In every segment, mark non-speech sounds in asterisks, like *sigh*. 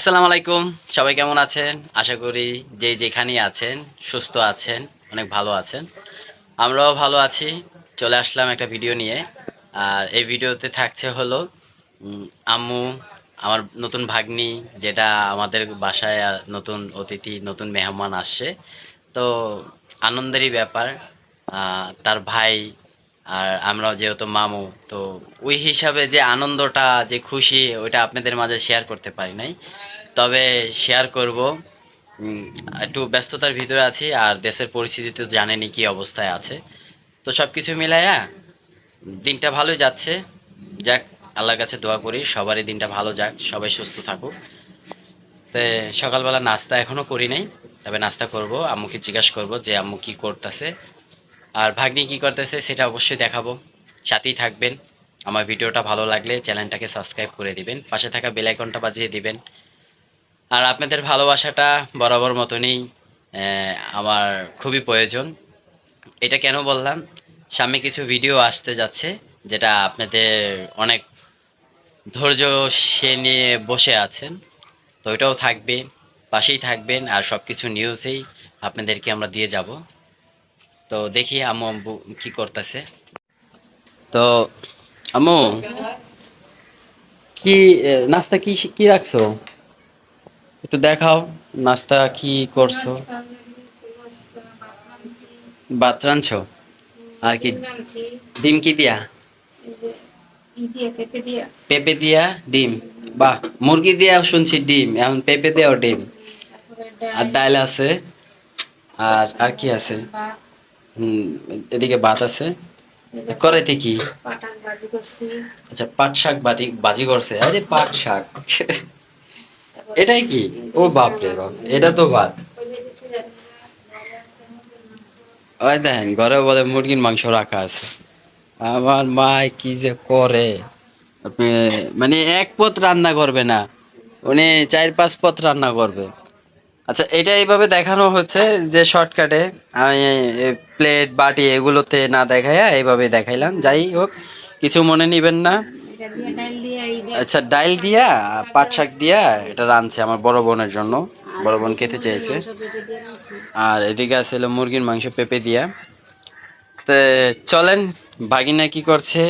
আসসালামু আলাইকুম। সবাই কেমন আছেন? আশা করি যে যেখানেই আছেন, সুস্থ আছেন, অনেক ভালো আছেন। আমরাও ভালো আছি। চলে আসলাম একটা ভিডিও নিয়ে। আর এই ভিডিওতে থাকছে হলো আম্মু, আমার নতুন ভাগ্নি, যেটা আমাদের বাসায় নতুন অতিথি, নতুন মেহমান আসছে। তো আনন্দেরই ব্যাপার। তার ভাই আর আমরাও যেহেতু মামু, তো ওই হিসাবে যে আনন্দটা, যে খুশি, ওইটা আপনাদের মাঝে শেয়ার করতে পারি নাই। তবে শেয়ার করব একটু ব্যস্ততার ভিতরে আছি, আর দেশের পরিস্থিতি তো জানেনই কি অবস্থায় আছে। তো সব কিছু মিলাইয়া, দিনটা ভালোই যাচ্ছে। যাক, আল্লাহর কাছে দোয়া করি, সবারই দিনটা ভালো যাক, সবাই সুস্থ থাকুক। তো, সকালবেলা নাস্তা এখনও করি নাই, তবে নাস্তা করব, আম্মুকে জিজ্ঞাসা করব যে আম্মু কি করতেছে। আর ভাগ্নি কি করতেছে সেটা অবশ্যই দেখাবো। সাথেই থাকবেন। আমার ভিডিওটা ভালো লাগলে চ্যানেলটাকে সাবস্ক্রাইব করে দিবেন। পাশে থাকা বেল আইকনটা বাজিয়ে দিবেন। আর আপনাদের ভালোবাসাটা বরাবর মতনই আমার খুবই প্রয়োজন। এটা কেন বললাম? সামনে কিছু ভিডিও আসতে যাচ্ছে, যেটা আপনাদের অনেক ধৈর্য সে নিয়ে বসে আছেন। তো ওইটাও থাকবে, পাশেই থাকবেন। আর সব কিছু নিউজেই আপনাদেরকে আমরা দিয়ে যাব। তো দেখি আম্মু আম্মু কি করতেছে। তো আম্মু, কি নাস্তা কি কি রাখছো? একটু দেখাও নাস্তা কি করছ। ভাত রাঁধছো? আর কি? ডিম কি দিয়া? পেঁপে দিয়া ডিম। বাহ, মুরগি দিয়া শুনছি ডিম, এখন পেঁপে দিয়াও ডিম। আর ডাল আছে। আর আর কি আছে? হুম এদিকে ভাত আছে। করাইতে কি? আচ্ছা পাট শাক বাটি বাজি করছে। আরে পাট শাক। এটাই কি? ও বাপ রে বাপ এটা তো ভাত ওই দেখেন ঘরে বলে মুরগির মাংস রাখা আছে। আমার মা কি যে করে। মানে এক পথ রান্না করবে না উনি চার পাঁচ পথ রান্না করবে। আচ্ছা এটা এইভাবে দেখানো হচ্ছে যে শর্টকাটে আমি প্লেট বাটি এগুলোতে না দেখাইয়া এইভাবে দেখাইলাম। যাই হোক কিছু মনে নিবেন না। আচ্ছা ডাইল দিয়া পাট শাক দিয়া এটা রাঁধছে আমার বড় বোনের জন্য। বড় বোন খেতে চেয়েছে আর এদিকে আছে হলো মুরগির মাংস পেঁপে দিয়া। তো চলেন ভাগিনা কি করছে?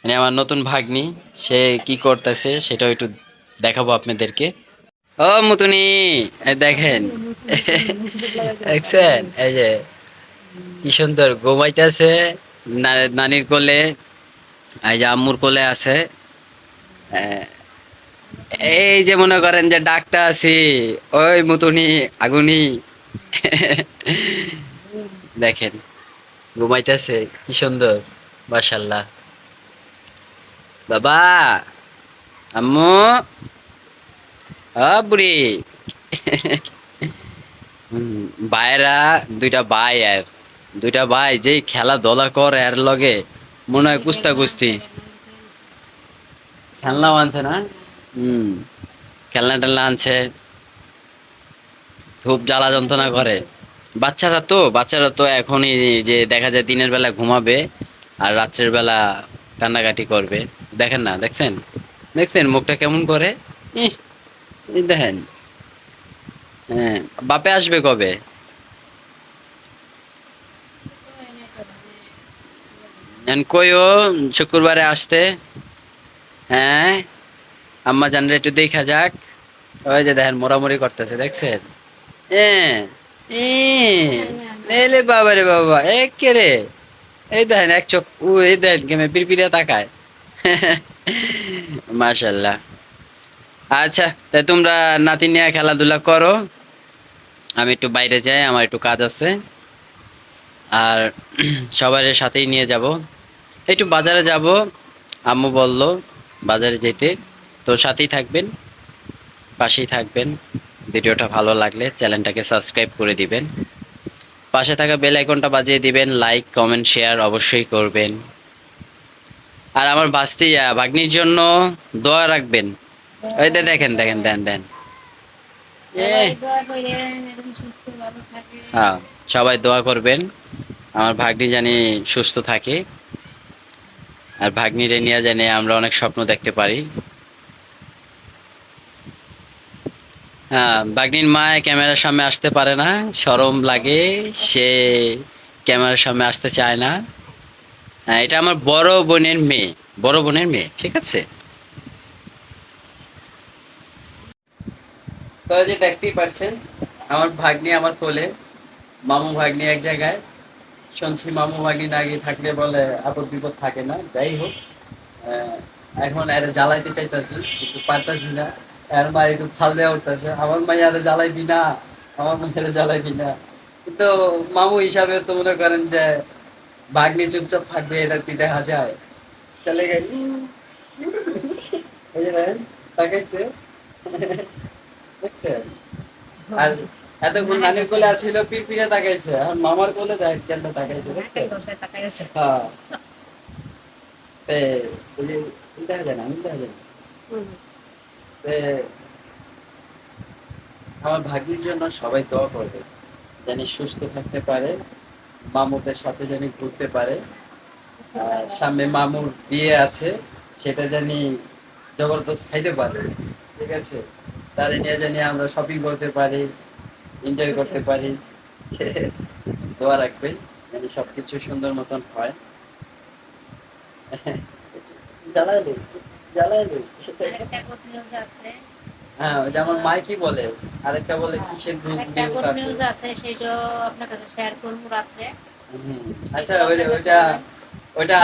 মানে আমার নতুন ভাগ্নি সে কি করতেছে সেটাও একটু দেখাবো আপনাদেরকে। ও, মুতুনি দেখেন। দেখছেন? এই যে, কি সুন্দর, ঘুমাইতেছে নানির কোলে, এই যে আম্মুর কোলে আছে। এই যে মনে করেন যে ডাকটা আছি, ওই মুতুনি, আগুনি। দেখেন, ঘুমাইতেছে, কি সুন্দর মাশাল্লাহ বাবা, আম্মু। বুড়ি। হুম, ভাইরা দুইটা ভাই আর। দুইটা ভাই যেই খেলাধুলা করে আর লগে মনে হয় কুস্তা কুস্তি। খেলনা আনছে না? হুম খেলনা টেলনা আনছে। খুব জ্বালা যন্ত্রণা করে। বাচ্চারা তো বাচ্চারা তো এখনই যে দেখা যায় দিনের বেলা ঘুমাবে আর রাত্রের বেলা কান্নাকাটি করবে। দেখেন না দেখছেন? দেখছেন মুখটা কেমন করে? ইহ, দেখেন। হ্যাঁ বাপে আসবে কবে? এন কইও, শুক্রবারে আসতে। হ্যাঁ আম্মা জানলে একটু দেখা যাক। ওই যে দেখেন, মোড়ামুড়ি করতেছে, দেখছেন? হ্যাঁ এলে বাবা রে বাবা, এক রে। এই দেখেন, এক চোখ ও এই দেখেন কেমন পিরপিরিয়া তাকায়। *laughs* মাশাল্লাহ। আচ্ছা তাই তোমরা নাতি নিয়ে খেলাধুলা করো। আমি একটু বাইরে যাই, আমার একটু কাজ আছে। আর *clears throat* সবার সাথেই নিয়ে যাব। একটু বাজারে যাব, আম্মু বলল বাজারে যেতে। তো সাথেই থাকবেন, পাশেই থাকবেন। ভিডিওটা ভালো লাগলে চ্যানেলটাকে সাবস্ক্রাইব করে দিবেন। পাশে থাকা বেল আইকনটা বাজিয়ে দিবেন, লাইক, কমেন্ট, শেয়ার অবশ্যই করবেন। আর আমার বাস্তি ভাগ্নির জন্য দোয়া রাখবেন। ওই দেখেন দেখেন দেন দেন। হ্যাঁ সবাই দোয়া করবেন। আমার ভাগ্নি জানি সুস্থ থাকে। আর ভাগ্নিরে নিয়ে জানি আমরা অনেক স্বপ্ন দেখতে পারি। হ্যাঁ বাগনির মা ক্যামেরার সামনে আসতে পারে না। শরম লাগে সে ক্যামেরার সামনে আসতে চায় না। হ্যাঁ, এটা আমার বড় বোনের মেয়ে বড় বোনের মেয়ে ঠিক আছে? তো যে দেখতেই পারছেন, আমার ভাগ্নি আমার কোলে, মামু ভাগ্নি এক জায়গায়। শুনছি মামু ভাগ্নি না গিয়ে থাকলে বলে আপদ বিপদ থাকে না, যাই হোক। এখন এর জ্বালাইতে চাইতেছি একটু পারতাছি না। এর মা একটু ফাল দেওয়া উঠতেছে, আমার মা আরে জ্বালাইবি না, আমার মায়ের জ্বালাইবি না। কিন্তু মামু হিসাবে তো মনে করেন যে ভাগ্নি চুপচাপ থাকবে, এটা কি দেখা যায়? চলে গেছি তাকাইছে। দেখছেন? আর এতক্ষণ নানির কোলে আছিল পিপিরে তাকাইছে। মামার কোলে দেখ কেন তাকাইছে দেখছেন? হ্যাঁ। তে ওই যে দেখা যায় না আমি দেখা যায় আমার ভাগ্যের জন্য সবাই দোয়া করবে জানি সুস্থ থাকতে পারে মামুদের সাথে জানি ঘুরতে পারে সামনে মামুর বিয়ে আছে সেটা জানি জবরদস্ত খাইতে পারে ঠিক আছে? তারে নিয়ে জানি আমরা শপিং করতে পারি এনজয় করতে পারি। দোয়া রাখবেন যেন সবকিছু সুন্দর মতন হয়। জ্বালাইলে জ্বালাইলে হ্যাঁ মাই কি বলে আরেকটা বলে কিসের নিউজ আছে? আপনার কাছে শেয়ার করব হুম, আচ্ছা ওইটা ওইটা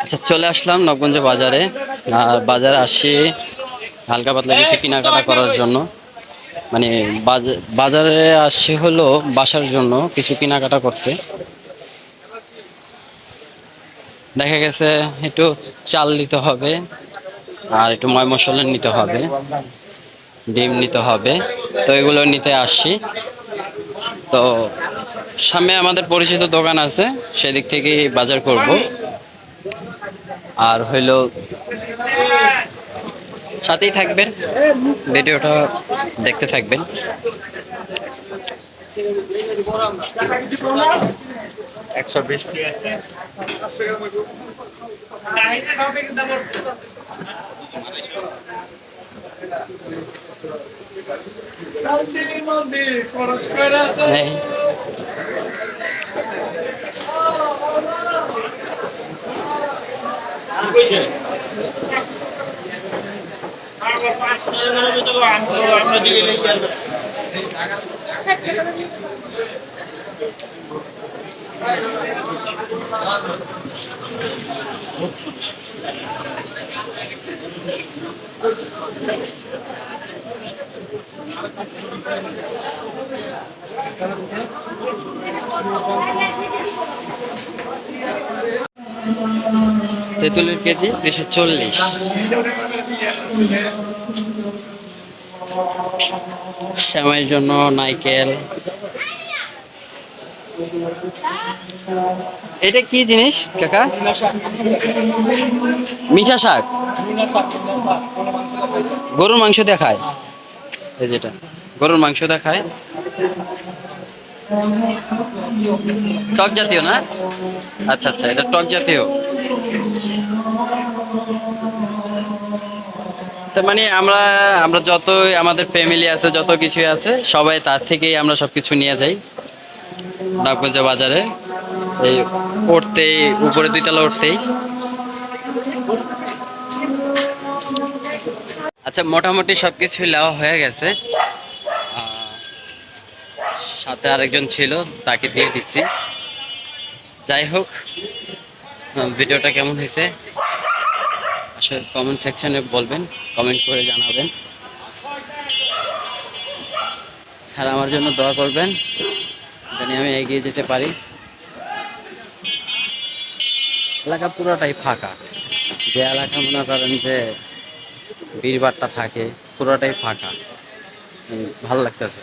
আচ্ছা চলে আসলাম নবগঞ্জ বাজারে। আর বাজারে আসছি হালকা পাতলা কিছু কেনাকাটা করার জন্য। মানে বাজা- বাজারে আসি হলো বাসার জন্য কিছু কেনাকাটা করতে। দেখা গেছে একটু চাল নিতে হবে আর একটু ময় মশলা নিতে হবে, ডিম নিতে হবে। তো এগুলো নিতে আসছি। তো সামনে আমাদের পরিচিত দোকান আছে, সেদিক থেকে বাজার করব। আর হইল সাথেই থাকবেন ভিডিওটা দেখতে থাকবেন। একশো বিশ। এই, আমরা দিকে লেগে যাব তেঁতুলের কেজি দুশো চল্লিশ। শ্যামাইয়ের জন্য নাইকেল। এটা কি জিনিস, কাকা? মিঠা শাক। গরুর মাংস দেখায়। এই যেটা গরুর মাংস দেখায়। টক জাতীয় না? আচ্ছা আচ্ছা এটা টক জাতীয়। তার মানে আমরা আমরা যতই আমাদের ফ্যামিলি আছে, যত কিছু আছে, সবাই তার থেকেই আমরা সবকিছু নিয়ে যাই নাগগঞ্জ বাজারে। এই উঠতেই, উপরে দুইতলা উঠতেই। আচ্ছা মোটামুটি সবকিছু নেওয়া হয়ে গেছে। সাথে আরেকজন ছিল, তাকে দিয়ে দিচ্ছি। যাই হোক, ভিডিওটা কেমন হয়েছে? আসলে কমেন্ট সেকশনে বলবেন কমেন্ট করে জানাবেন। আর আমার জন্য দোয়া করবেন জানি আমি এগিয়ে যেতে পারি। এলাকা পুরোটাই ফাঁকা। যে এলাকা মনে করেন যে বীরবারটা থাকে, পুরোটাই ফাঁকা। ভালো লাগতেছে।